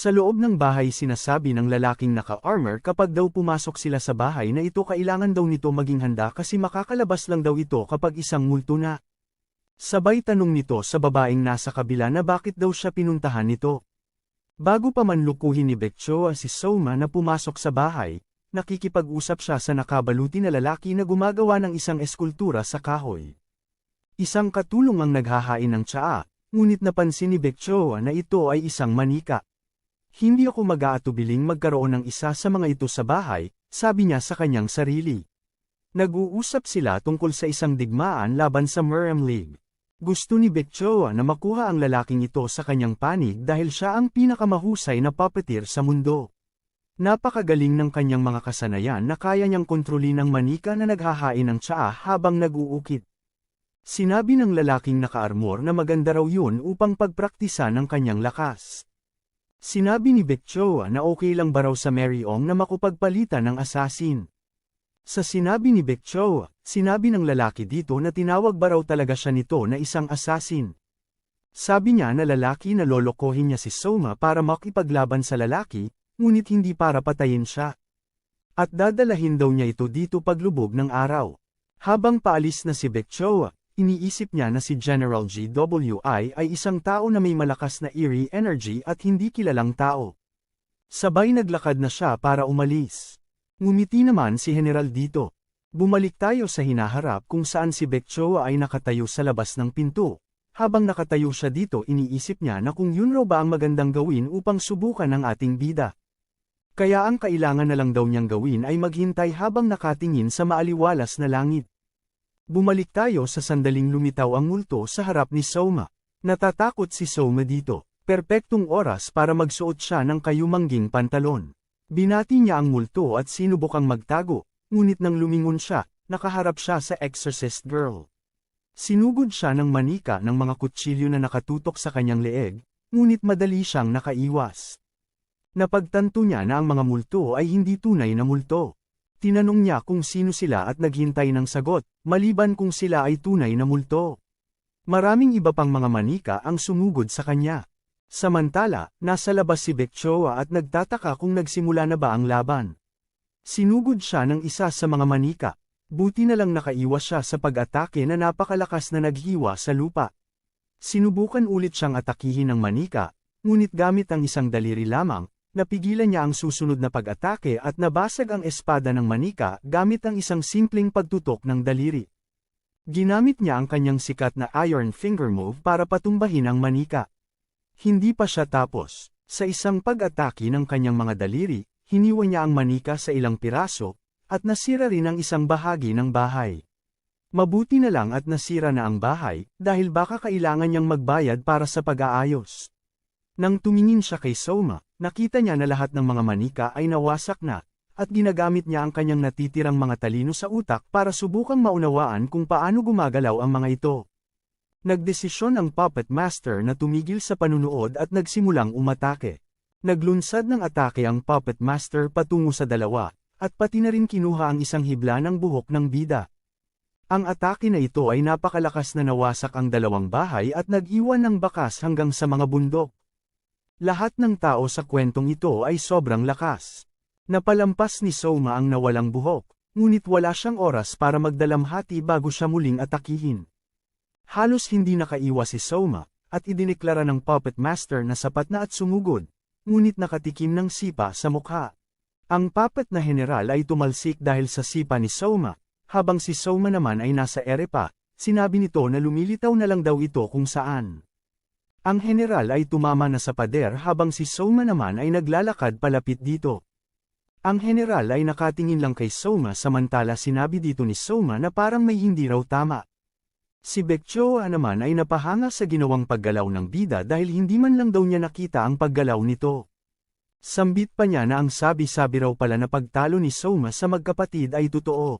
Sa loob ng bahay sinasabi ng lalaking naka-armor kapag daw pumasok sila sa bahay na ito kailangan daw nito maging handa kasi makakalabas lang daw ito kapag isang multo na. Sabay tanong nito sa babaeng nasa kabila na bakit daw siya pinuntahan nito. Bago pa man lukuhin ni Bekchoa si Soma na pumasok sa bahay, nakikipag-usap siya sa nakabaluti na lalaki na gumagawa ng isang eskultura sa kahoy. Isang katulong ang naghahain ng tsaa, ngunit napansin ni Bekchoa na ito ay isang manika. Hindi ako mag-aatubiling magkaroon ng isa sa mga ito sa bahay, sabi niya sa kanyang sarili. Nag-uusap sila tungkol sa isang digmaan laban sa Murram League. Gusto ni Bekchoa na makuha ang lalaking ito sa kanyang panig dahil siya ang pinakamahusay na puppeteer sa mundo. Napakagaling ng kanyang mga kasanayan na kaya niyang kontrolin ang manika na naghahain ng tsaa habang nag-uukit. Sinabi ng lalaking naka-armor na maganda raw yun upang pagpraktisa ng kanyang lakas. Sinabi ni Bekchoa na okay lang ba raw sa Mary Ong na makupagpalitan ng asasin. Sa sinabi ni Bekchoa, sinabi ng lalaki dito na tinawag ba raw talaga siya nito na isang asasin. Sabi niya na lalaki na lolokohin niya si Soma para makipaglaban sa lalaki, ngunit hindi para patayin siya. At dadalahin daw niya ito dito paglubog ng araw. Habang paalis na si Bekchoa, Iniisip niya na si General GWI ay isang tao na may malakas na eerie energy at hindi kilalang tao. Sabay naglakad na siya para umalis. Ngumiti naman si General dito. Bumalik tayo sa hinaharap kung saan si Bekchoa ay nakatayo sa labas ng pinto. Habang nakatayo siya dito iniisip niya na kung yun raw ba ang magandang gawin upang subukan ang ating bida. Kaya ang kailangan na lang daw niyang gawin ay maghintay habang nakatingin sa maaliwalas na langit. Bumalik tayo sa sandaling lumitaw ang multo sa harap ni Soma. Natatakot si Soma dito. Perpektong oras para magsuot siya ng kayumangging pantalon. Binati niya ang multo at sinubukang magtago, ngunit nang lumingon siya, nakaharap siya sa exorcist girl. Sinugod siya ng manika ng mga kutsilyo na nakatutok sa kanyang leeg, ngunit madali siyang nakaiwas. Napagtanto niya na ang mga multo ay hindi tunay na multo. Tinanong niya kung sino sila at naghintay ng sagot, maliban kung sila ay tunay na multo. Maraming iba pang mga manika ang sumugod sa kanya. Samantala, nasa labas si Bekchoa at nagtataka kung nagsimula na ba ang laban. Sinugod siya ng isa sa mga manika. Buti na lang nakaiwas siya sa pag-atake na napakalakas na naghiwa sa lupa. Sinubukan ulit siyang atakihin ng manika, ngunit gamit ang isang daliri lamang, Napigilan niya ang susunod na pag-atake at nabasag ang espada ng manika gamit ang isang simpleng pagtutok ng daliri. Ginamit niya ang kanyang sikat na iron finger move para patumbahin ang manika. Hindi pa siya tapos. Sa isang pag-atake ng kanyang mga daliri, hiniwa niya ang manika sa ilang piraso, at nasira rin ang isang bahagi ng bahay. Mabuti na lang at nasira na ang bahay, dahil baka kailangan niyang magbayad para sa pag-aayos. Nang tumingin siya kay Soma, nakita niya na lahat ng mga manika ay nawasak na, at ginagamit niya ang kanyang natitirang mga talino sa utak para subukang maunawaan kung paano gumagalaw ang mga ito. Nagdesisyon ang puppet master na tumigil sa panunood at nagsimulang umatake. Naglunsad ng atake ang puppet master patungo sa dalawa, at pati na rin kinuha ang isang hibla ng buhok ng bida. Ang atake na ito ay napakalakas na nawasak ang dalawang bahay at nag-iwan ng bakas hanggang sa mga bundok. Lahat ng tao sa kwentong ito ay sobrang lakas. Napalampas ni Soma ang nawalang buhok, ngunit wala siyang oras para magdalamhati bago siya muling atakihin. Halos hindi nakaiwas si Soma, at idineklara ng puppet master na sapat na at sumugod, ngunit nakatikim ng sipa sa mukha. Ang puppet na general ay tumalsik dahil sa sipa ni Soma, habang si Soma naman ay nasa ere pa, sinabi nito na lumilitaw na lang daw ito kung saan. Ang general ay tumama na sa pader habang si Soma naman ay naglalakad palapit dito. Ang general ay nakatingin lang kay Soma samantala sinabi dito ni Soma na parang may hindi raw tama. Si Bekchoa naman ay napahanga sa ginawang paggalaw ng bida dahil hindi man lang daw niya nakita ang paggalaw nito. Sambit pa niya na ang sabi-sabi raw pala na pagtalo ni Soma sa magkapatid ay totoo.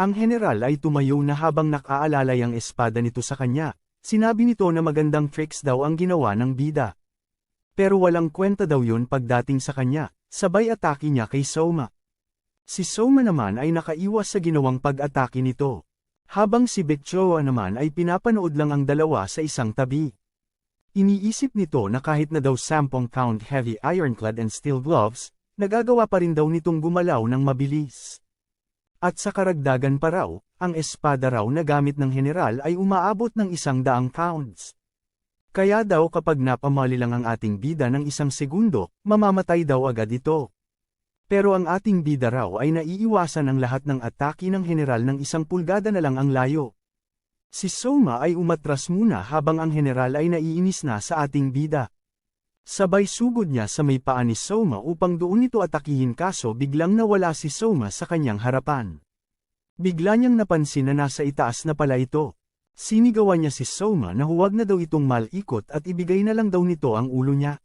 Ang general ay tumayo na habang nakaalalay ang espada nito sa kanya, Sinabi nito na magandang tricks daw ang ginawa ng bida. Pero walang kwenta daw yun pagdating sa kanya, sabay atake niya kay Soma. Si Soma naman ay nakaiwas sa ginawang pag-atake nito. Habang si Betchoa naman ay pinapanood lang ang dalawa sa isang tabi. Iniisip nito na kahit na daw 10 pound heavy ironclad and steel gloves, nagagawa pa rin daw nitong gumalaw ng mabilis. At sa karagdagan pa raw, ang espada raw na gamit ng general ay umaabot ng isang daang pounds. Kaya daw kapag napamali lang ang ating bida ng isang segundo, mamamatay daw agad ito. Pero ang ating bida raw ay naiiwasan ang lahat ng atake ng general ng isang pulgada na lang ang layo. Si Soma ay umatras muna habang ang general ay naiinis na sa ating bida. Sabay sugod niya sa may paa ni Soma upang doon ito atakihin kaso biglang nawala si Soma sa kanyang harapan. Bigla niyang napansin na nasa itaas na pala ito. Sinigawan niya si Soma na huwag na daw itong malikot at ibigay na lang daw nito ang ulo niya.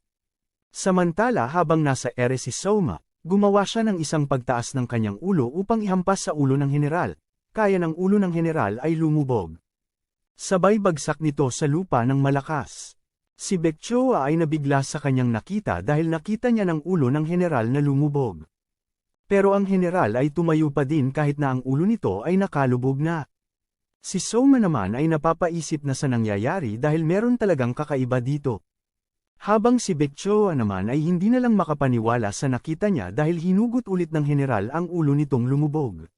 Samantala habang nasa ere si Soma, gumawa siya ng isang pagtaas ng kanyang ulo upang ihampas sa ulo ng general. Kaya ng ulo ng general ay lumubog. Sabay bagsak nito sa lupa ng malakas. Si Bekchoa ay nabigla sa kanyang nakita dahil nakita niya ng ulo ng general na lumubog. Pero ang general ay tumayo pa din kahit na ang ulo nito ay nakalubog na. Si Soma naman ay napapaisip na sa nangyayari dahil meron talagang kakaiba dito. Habang si Bekchoa naman ay hindi na lang makapaniwala sa nakita niya dahil hinugot ulit ng general ang ulo nitong lumubog.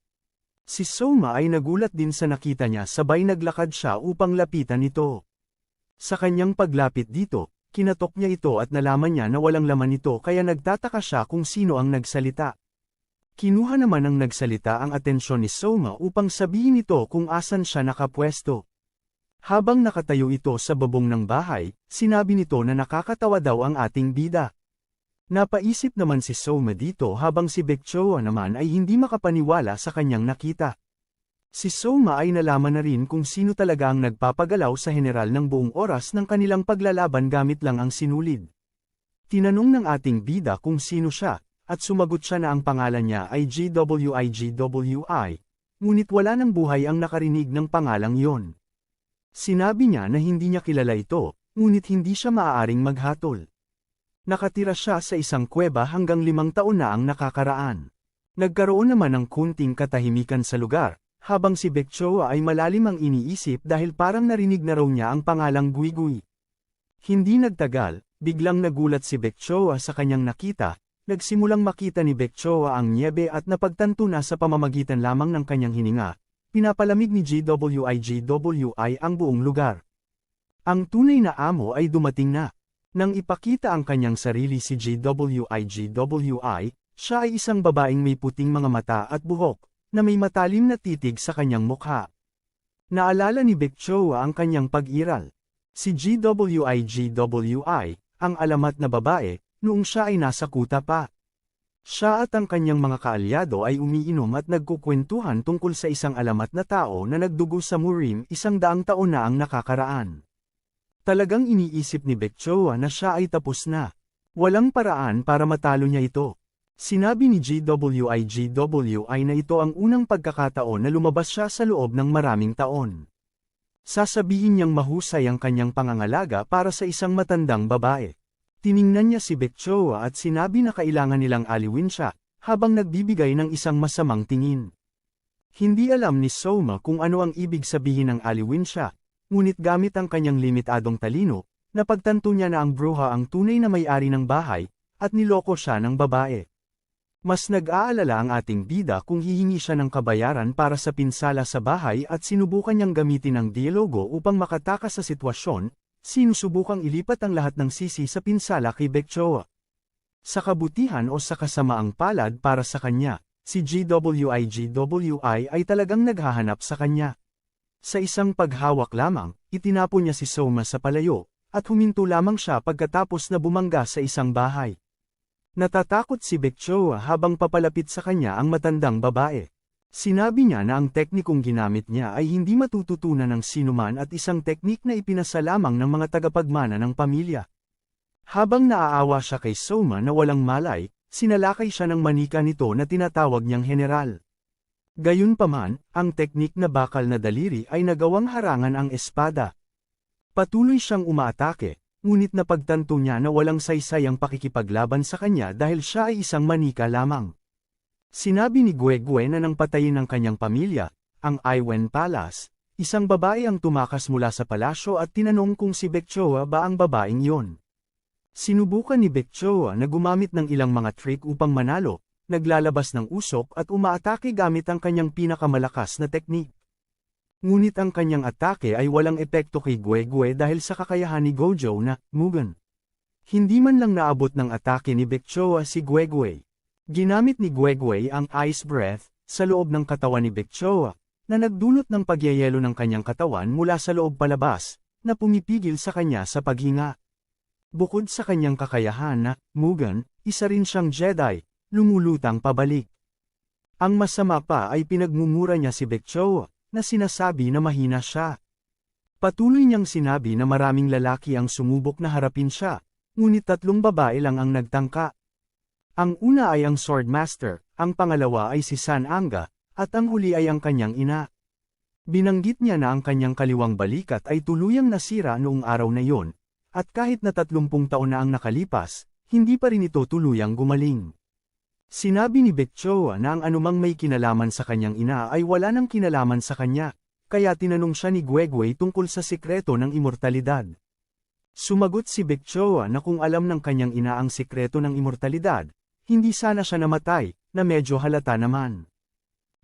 Si Soma ay nagulat din sa nakita niya sabay naglakad siya upang lapitan ito. Sa kanyang paglapit dito, kinatok niya ito at nalaman niya na walang laman ito kaya nagtataka siya kung sino ang nagsalita. Kinuha naman ng nagsalita ang atensyon ni Soma upang sabihin ito kung asan siya nakapwesto. Habang nakatayo ito sa babong ng bahay, sinabi nito na nakakatawa daw ang ating bida. Napaisip naman si Soma dito habang si Bekchoa naman ay hindi makapaniwala sa kanyang nakita. Si Soma ay nalaman na rin kung sino talaga ang nagpapagalaw sa general ng buong oras ng kanilang paglalaban gamit lang ang sinulid. Tinanong ng ating bida kung sino siya, at sumagot siya na ang pangalan niya ay GWIGWI, ngunit wala ng buhay ang nakarinig ng pangalang yon. Sinabi niya na hindi niya kilala ito, ngunit hindi siya maaaring maghatol. Nakatira siya sa isang kuweba hanggang limang taon na ang nakakaraan. Nagkaroon naman ng kunting katahimikan sa lugar, habang si Bekchoa ay malalim ang iniisip dahil parang narinig na raw niya ang pangalang Guigui. Hindi nagtagal, biglang nagulat si Bekchoa sa kanyang nakita, nagsimulang makita ni Bekchoa ang niebe at napagtanto na sa pamamagitan lamang ng kanyang hininga, pinapalamig ni GWI-GWI ang buong lugar. Ang tunay na amo ay dumating na. Nang ipakita ang kanyang sarili si GWI-GWI, siya ay isang babaeng may puting mga mata at buhok, na may matalim na titig sa kanyang mukha. Naalala ni Bekchoa ang kanyang pag-iral. Si GWI-GWI, ang alamat na babae, noong siya ay nasa kuta pa. Siya at ang kanyang mga kaalyado ay umiinom at nagkukwentuhan tungkol sa isang alamat na tao na nagdugo sa Murim isang daang taon na ang nakakaraan. Talagang iniisip ni Bekchoa na siya ay tapos na. Walang paraan para matalo niya ito. Sinabi ni GWI-GWI na ito ang unang pagkakataon na lumabas siya sa loob ng maraming taon. Sasabihin niyang mahusay ang kanyang pangangalaga para sa isang matandang babae. Tiningnan niya si Bekchoa at sinabi na kailangan nilang aliwin siya, habang nagbibigay ng isang masamang tingin. Hindi alam ni Soma kung ano ang ibig sabihin ng aliwin siya, ngunit gamit ang kanyang limitadong talino, napagtanto niya na ang bruha ang tunay na may-ari ng bahay, at niloko siya ng babae. Mas nag-aalala ang ating bida kung hihingi siya ng kabayaran para sa pinsala sa bahay at sinubukan niyang gamitin ang dialogo upang makatakas sa sitwasyon, sinusubukang ilipat ang lahat ng sisi sa pinsala kay Bekchoa. Sa kabutihan o sa kasamaang palad para sa kanya, si GWI-GWI ay talagang naghahanap sa kanya. Sa isang paghawak lamang, itinapon niya si Soma sa palayo, at huminto lamang siya pagkatapos na bumangga sa isang bahay. Natatakot si Bekchoa habang papalapit sa kanya ang matandang babae. Sinabi niya na ang teknikong ginamit niya ay hindi matututunan ng sinuman at isang teknik na ipinasa lamang ng mga tagapagmana ng pamilya. Habang naaawa siya kay Soma na walang malay, sinalakay siya ng manika nito na tinatawag niyang general. Gayunpaman, ang teknik na bakal na daliri ay nagawang harangan ang espada. Patuloy siyang umaatake, ngunit napagtanto niya na walang saysay ang pakikipaglaban sa kanya dahil siya ay isang manika lamang. Sinabi ni Guegwe na nang patayin ang kanyang pamilya, ang Iwen Palace, isang babae ang tumakas mula sa palasyo at tinanong kung si Bekchoa ba ang babaeng yon. Sinubukan ni Bekchoa na gumamit ng ilang mga trick upang manalo, naglalabas ng usok at umaatake gamit ang kanyang pinakamalakas na teknik. Ngunit ang kanyang atake ay walang epekto kay Guegwe dahil sa kakayahan ni Gojo na, Mugen. Hindi man lang naabot ng atake ni Bekchoa si Guegwe. Ginamit ni Guegwe ang Ice Breath, sa loob ng katawan ni Bekchoa, na nagdulot ng pagyayelo ng kanyang katawan mula sa loob palabas, na pumipigil sa kanya sa paghinga. Bukod sa kanyang kakayahan na, Mugen, isa rin siyang Jedi, lumulutang pabalik. Ang masama pa ay pinagmumura niya si Bekchoa, na sinasabi na mahina siya. Patuloy niyang sinabi na maraming lalaki ang sumubok na harapin siya, ngunit tatlong babae lang ang nagtangka. Ang una ay ang Swordmaster, ang pangalawa ay si San Anga, at ang huli ay ang kanyang ina. Binanggit niya na ang kanyang kaliwang balikat ay tuluyang nasira noong araw na yon, at kahit na tatlumpung taon na ang nakalipas, hindi pa rin ito tuluyang gumaling. Sinabi ni Bekchoa na ang anumang may kinalaman sa kanyang ina ay wala nang kinalaman sa kanya, kaya tinanong siya ni Guegwei tungkol sa sikreto ng imortalidad. Sumagot si Bekchoa na kung alam ng kanyang ina ang sikreto ng imortalidad, hindi sana siya namatay, na medyo halata naman.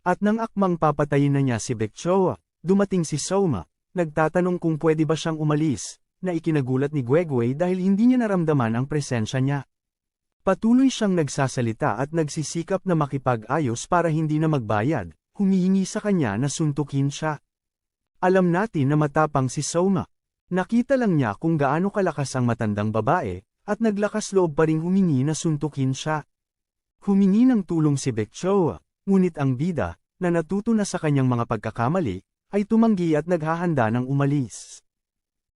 At nang akmang papatayin na niya si Bekchoa, dumating si Soma, nagtatanong kung pwede ba siyang umalis, na ikinagulat ni Guegwei dahil hindi niya naramdaman ang presensya niya. Patuloy siyang nagsasalita at nagsisikap na makipag-ayos para hindi na magbayad, humihingi sa kanya na suntukin siya. Alam natin na matapang si Soma. Nakita lang niya kung gaano kalakas ang matandang babae, at naglakas loob pa ring humingi na suntukin siya. Humingi ng tulong si Bekchoa, ngunit ang bida, na natuto na sa kanyang mga pagkakamali, ay tumanggi at naghahanda ng umalis.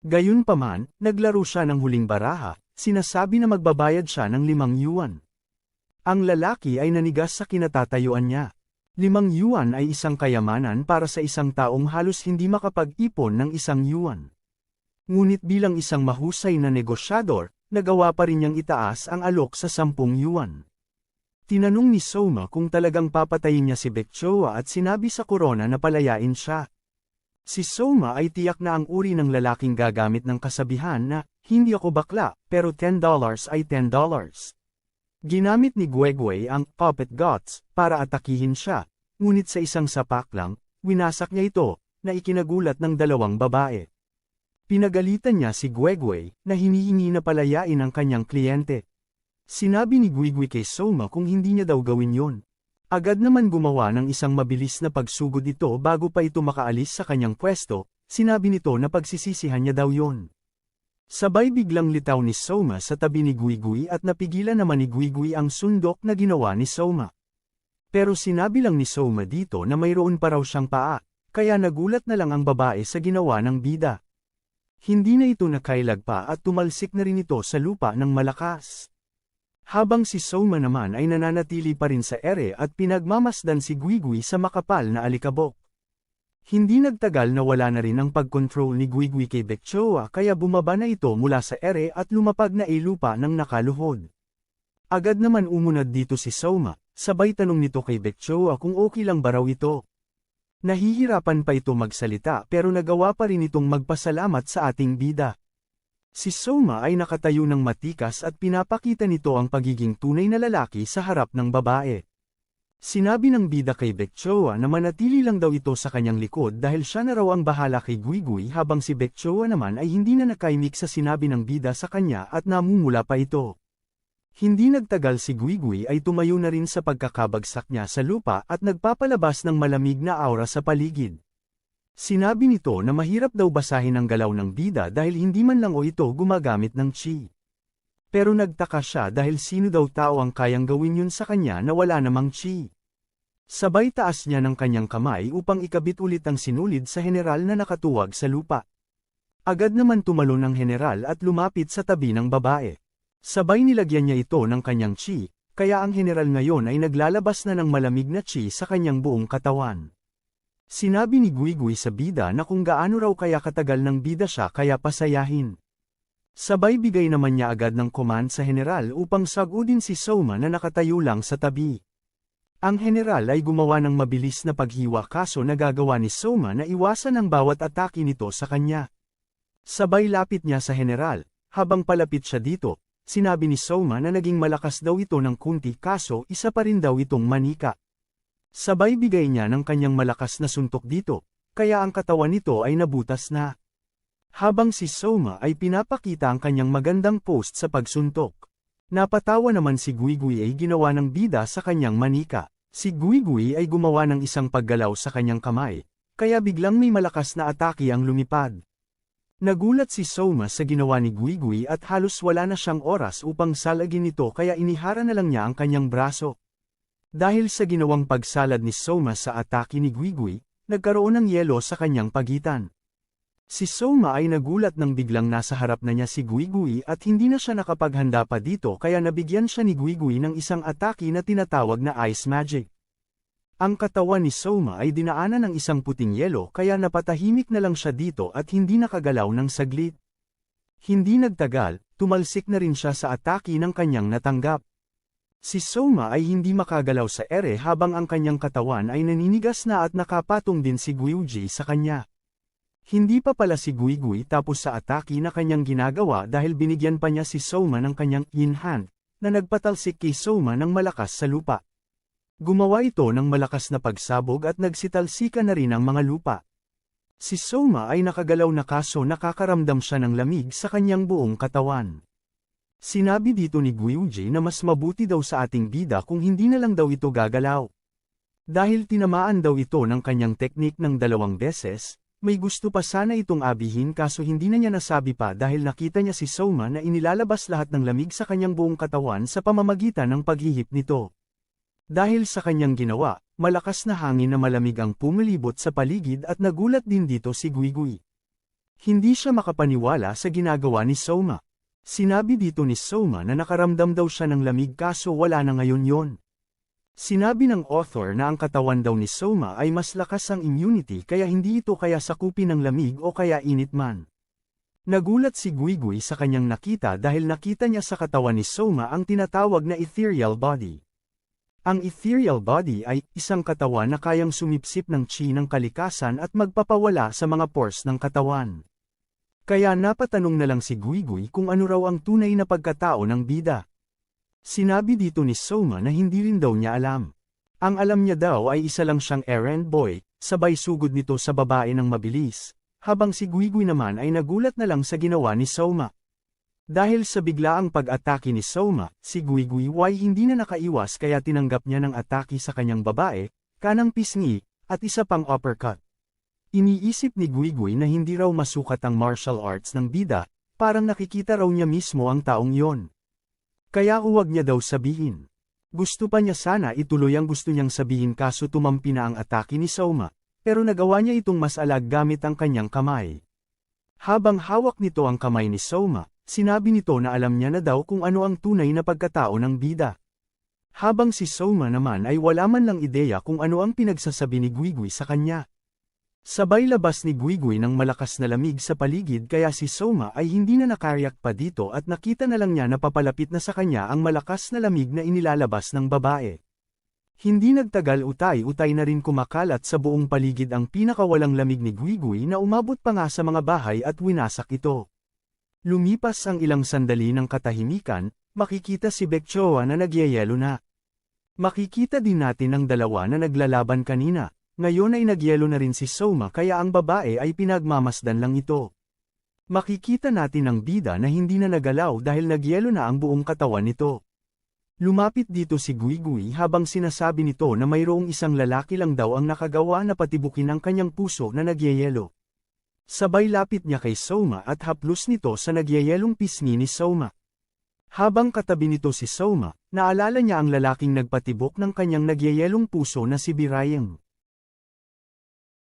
Gayunpaman, naglaro siya ng huling baraha, Sinasabi na magbabayad siya ng limang yuan. Ang lalaki ay nanigas sa kinatatayuan niya. Limang yuan ay isang kayamanan para sa isang taong halos hindi makapag-ipon ng isang yuan. Ngunit bilang isang mahusay na negosyador, nagawa pa rin niyang itaas ang alok sa sampung yuan. Tinanong ni Soma kung talagang papatayin niya si Bekchoa at sinabi sa korona na palayain siya. Si Soma ay tiyak na ang uri ng lalaking gagamit ng kasabihan na, hindi ako bakla, pero $10 ay $10. Ginamit ni Guegwei ang puppet guts para atakihin siya, ngunit sa isang sapak lang, winasak niya ito, na ikinagulat ng dalawang babae. Pinagalitan niya si Guegwei na hinihingi na palayain ang kanyang kliyente. Sinabi ni Guigui kay Soma kung hindi niya daw gawin yon. Agad naman gumawa ng isang mabilis na pagsugod ito bago pa ito makaalis sa kanyang pwesto, sinabi nito na pagsisisihan niya daw yon. Sabay biglang litaw ni Soma sa tabi ni Guigui at napigilan naman ni Guigui ang sundok na ginawa ni Soma. Pero sinabi lang ni Soma dito na mayroon pa raw siyang paa, kaya nagulat na lang ang babae sa ginawa ng bida. Hindi na ito nakailag pa at tumalsik na rin ito sa lupa ng malakas. Habang si Soma naman ay nananatili pa rin sa ere at pinagmamasdan si Guigui sa makapal na alikabok. Hindi nagtagal na wala na rin ang pag-control ni Guigui kay Bekchoa kaya bumaba na ito mula sa ere at lumapag na ilupa ng nakaluhod. Agad naman umunad dito si Soma, sabay tanong nito kay Bekchoa kung okay lang ba raw ito. Nahihirapan pa ito magsalita pero nagawa pa rin itong magpasalamat sa ating bida. Si Soma ay nakatayo ng matikas at pinapakita nito ang pagiging tunay na lalaki sa harap ng babae. Sinabi ng bida kay Bekchoa na manatili lang daw ito sa kanyang likod dahil siya na raw ang bahala kay Guigui habang si Bekchoa naman ay hindi na nakaimik sa sinabi ng bida sa kanya at namumula pa ito. Hindi nagtagal si Guigui ay tumayo na rin sa pagkakabagsak niya sa lupa at nagpapalabas ng malamig na aura sa paligid. Sinabi nito na mahirap daw basahin ang galaw ng bida dahil hindi man lang o ito gumagamit ng chi. Pero nagtaka siya dahil sino daw tao ang kayang gawin yun sa kanya na wala namang chi. Sabay taas niya ng kanyang kamay upang ikabit ulit ang sinulid sa general na nakatuwag sa lupa. Agad naman tumalon ang general at lumapit sa tabi ng babae. Sabay nilagyan niya ito ng kanyang chi, kaya ang general ngayon ay naglalabas na ng malamig na chi sa kanyang buong katawan. Sinabi ni Guigui sa bida na kung gaano raw kaya katagal ng bida siya kaya pasayahin. Sabay bigay naman niya agad ng command sa general upang sagudin si Soma na nakatayo lang sa tabi. Ang general ay gumawa ng mabilis na paghiwa kaso nagagawa ni Soma na iwasan ang bawat atake nito sa kanya. Sabay lapit niya sa general, habang palapit siya dito, sinabi ni Soma na naging malakas daw ito ng kunti kaso isa pa rin daw itong manika. Sabay bigay niya ng kanyang malakas na suntok dito, kaya ang katawan nito ay nabutas na. Habang si Soma ay pinapakita ang kanyang magandang post sa pagsuntok. Napatawa naman si Guigui ay ginawa ng bida sa kanyang manika. Si Guigui ay gumawa ng isang paggalaw sa kanyang kamay, kaya biglang may malakas na atake ang lumipad. Nagulat si Soma sa ginawa ni Guigui at halos wala na siyang oras upang salagin ito kaya inihara na lang niya ang kanyang braso. Dahil sa ginawang pagsalad ni Soma sa atake ni Guigui, nagkaroon ng yelo sa kanyang pagitan. Si Soma ay nagulat nang biglang nasa harap na niya si Guigui at hindi na siya nakapaghanda pa dito kaya nabigyan siya ni Guigui ng isang atake na tinatawag na Ice Magic. Ang katawan ni Soma ay dinaanan ng isang puting yelo kaya napatahimik na lang siya dito at hindi nakagalaw ng saglit. Hindi nagtagal, tumalsik na rin siya sa atake ng kanyang natanggap. Si Soma ay hindi makagalaw sa ere habang ang kanyang katawan ay naninigas na at nakapatong din si Guiuji sa kanya. Hindi pa pala si Guigui tapos sa atake na kanyang ginagawa dahil binigyan pa niya si Soma ng kanyang yin hand, na nagpatalsik kay Soma ng malakas sa lupa. Gumawa ito ng malakas na pagsabog at nagsitalsika na rin ang mga lupa. Si Soma ay nakagalaw na kaso nakakaramdam siya ng lamig sa kanyang buong katawan. Sinabi dito ni Guiuji na mas mabuti daw sa ating bida kung hindi na lang daw ito gagalaw. Dahil tinamaan daw ito ng kanyang teknik ng dalawang beses, may gusto pa sana itong abihin kaso hindi na niya nasabi pa dahil nakita niya si Soma na inilalabas lahat ng lamig sa kanyang buong katawan sa pamamagitan ng paghihip nito. Dahil sa kanyang ginawa, malakas na hangin na malamig ang pumilibot sa paligid at nagulat din dito si Guigui. Hindi siya makapaniwala sa ginagawa ni Soma. Sinabi dito ni Soma na nakaramdam daw siya ng lamig kaso wala na ngayon yon. Sinabi ng author na ang katawan daw ni Soma ay mas lakas ang immunity kaya hindi ito kaya sakupin ng lamig o kaya init man. Nagulat si Guigui sa kanyang nakita dahil nakita niya sa katawan ni Soma ang tinatawag na ethereal body. Ang ethereal body ay isang katawan na kayang sumipsip ng chi ng kalikasan at magpapawala sa mga pores ng katawan. Kaya napatanong na lang si Guigui kung ano raw ang tunay na pagkatao ng bida. Sinabi dito ni Soma na hindi rin daw niya alam. Ang alam niya daw ay isa lang siyang errand boy, sabay sugod nito sa babae ng mabilis, habang si Guigui naman ay nagulat na lang sa ginawa ni Soma. Dahil sa biglaang pag-atake ni Soma, si Guigui ay hindi na nakaiwas kaya tinanggap niya ng atake sa kanyang babae, kanang pisngi, at isa pang uppercut. Iniisip ni Guigui na hindi raw masukat ang martial arts ng bida, parang nakikita raw niya mismo ang taong yon. Kaya huwag niya daw sabihin. Gusto pa niya sana ituloy ang gusto niyang sabihin kaso tumampi na ang atake ni Soma, pero nagawa niya itong mas alag gamit ang kanyang kamay. Habang hawak nito ang kamay ni Soma, sinabi nito na alam niya na daw kung ano ang tunay na pagkatao ng bida. Habang si Soma naman ay wala man lang ideya kung ano ang pinagsasabi ni Guigui sa kanya. Sabay labas ni Guigui ng malakas na lamig sa paligid kaya si Soma ay hindi na nakaryak pa dito at nakita na lang niya na papalapit na sa kanya ang malakas na lamig na inilalabas ng babae. Hindi nagtagal utay-utay na rin kumakalat sa buong paligid ang pinakawalang lamig ni Guigui na umabot pa nga sa mga bahay at winasak ito. Lumipas ang ilang sandali ng katahimikan, makikita si Bekchoa na nagyayelo na. Makikita din natin ang dalawa na naglalaban kanina, ngayon ay nagyelo na rin si Soma kaya ang babae ay pinagmamasdan lang ito. Makikita natin ang bida na hindi na nagalaw dahil nagyelo na ang buong katawan nito. Lumapit dito si Guigui habang sinasabi nito na mayroong isang lalaki lang daw ang nakagawa na patibukin ang kanyang puso na nagyayelo. Sabay lapit niya kay Soma at haplos nito sa nagyayelong pisngi ni Soma. Habang katabi nito si Soma, naalala niya ang lalaking nagpatibok ng kanyang nagyayelong puso na si Birayang.